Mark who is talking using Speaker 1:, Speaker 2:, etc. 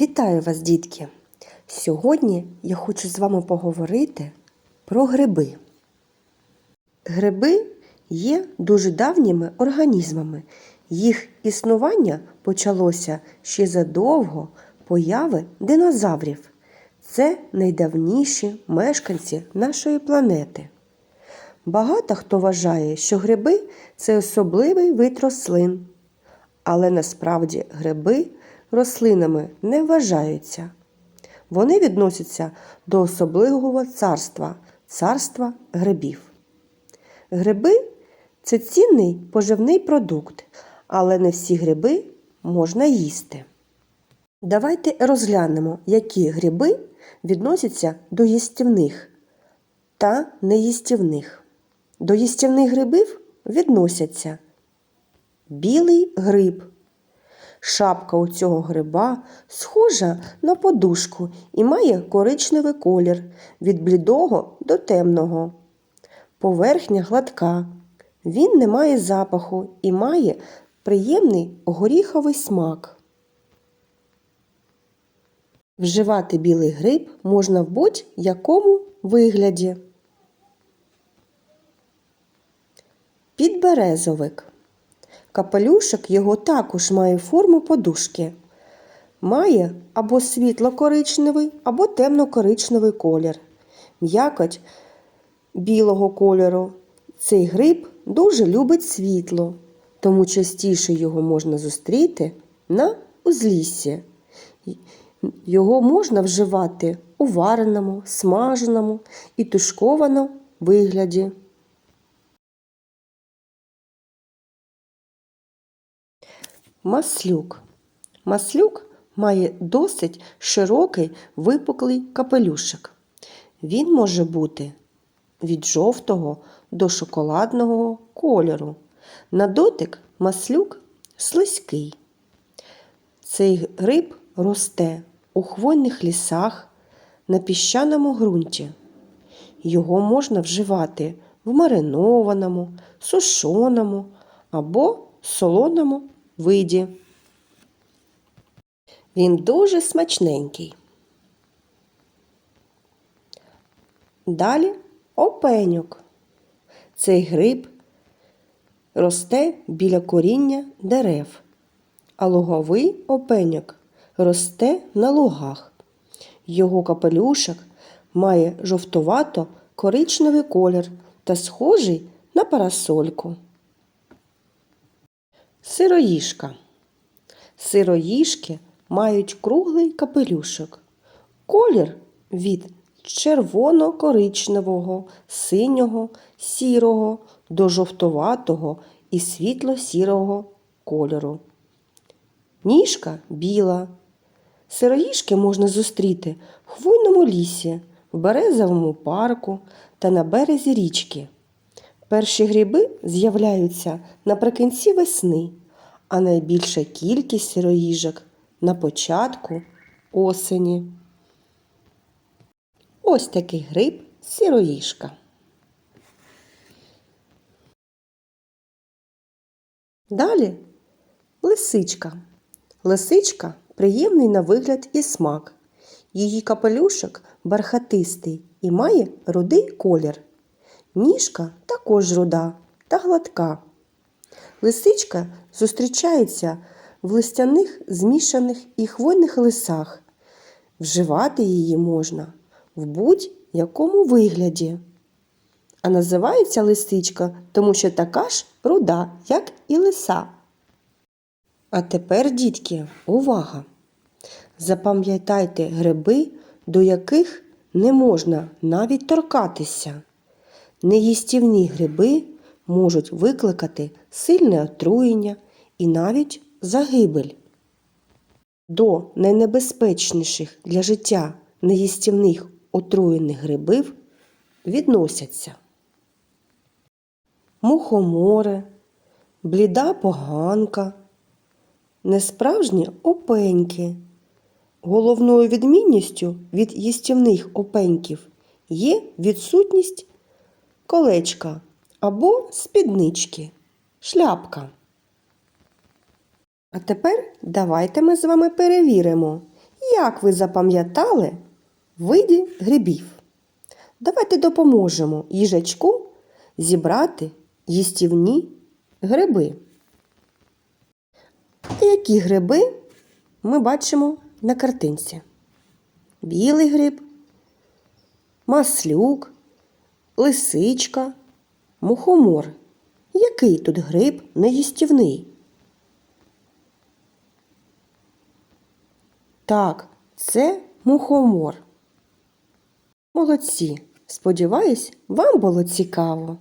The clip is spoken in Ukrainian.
Speaker 1: Вітаю вас, дітки! Сьогодні я хочу з вами поговорити про гриби. Гриби є дуже давніми організмами. Їх існування почалося ще задовго появи динозаврів. Це найдавніші мешканці нашої планети. Багато хто вважає, що гриби це особливий вид рослин. Але насправді гриби рослинами не вважаються. Вони відносяться до особливого царства царства грибів. Гриби це цінний поживний продукт, але не всі гриби можна їсти. Давайте розглянемо, які гриби відносяться до їстівних та неїстівних. До їстівних грибів відносяться білий гриб. Шапка у цього гриба схожа на подушку і має коричневий колір від блідого до темного. Поверхня гладка. Він не має запаху і має приємний горіховий смак. Вживати білий гриб можна в будь-якому вигляді. Підберезовик. Капелюшок його також має форму подушки. Має або світло-коричневий, або темно-коричневий колір. М'якоть білого кольору. Цей гриб дуже любить світло, тому частіше його можна зустріти на узліссі. Його можна вживати у вареному, смаженому і тушкованому вигляді. Маслюк. Маслюк має досить широкий випуклий капелюшок. Він може бути від жовтого до шоколадного кольору. На дотик маслюк слизький. Цей гриб росте у хвойних лісах на піщаному ґрунті. Його можна вживати в маринованому, сушоному або солоному виді. Він дуже смачненький. Далі опеньок. Цей гриб росте біля коріння дерев, а луговий опеньок росте на лугах. Його капелюшок має жовтувато коричневий колір та схожий на парасольку. Сироїжка. Сироїжки мають круглий капелюшок. Колір від червоно-коричневого, синього, сірого до жовтуватого і світло-сірого кольору. Ніжка біла. Сироїжки можна зустріти в хвойному лісі, в березовому парку та на березі річки. Перші гриби з'являються наприкінці весни, а найбільша кількість сироїжок на початку осені. Ось такий гриб сироїжка. Далі лисичка. Лисичка приємний на вигляд і смак. Її капелюшок бархатистий і має рудий колір. Ніжка також руда та гладка. Лисичка зустрічається в листяних змішаних і хвойних лисах. Вживати її можна в будь-якому вигляді. А називається лисичка, тому що така ж руда, як і лиса. А тепер, дітки, увага! Запам'ятайте гриби, до яких не можна навіть торкатися. Неїстівні гриби можуть викликати сильне отруєння і навіть загибель. До найнебезпечніших для життя неїстівних отруєних грибів відносяться мухомори, бліда поганка, несправжні опеньки. Головною відмінністю від їстівних опеньків є відсутність колечка або спіднички, шляпка. А тепер давайте ми з вами перевіримо, як ви запам'ятали види грибів? Давайте допоможемо їжачку зібрати їстівні гриби. Які гриби ми бачимо на картинці? Білий гриб, маслюк, лисичка, мухомор. Який тут гриб неїстівний? Так, це мухомор. Молодці. Сподіваюсь, вам було цікаво.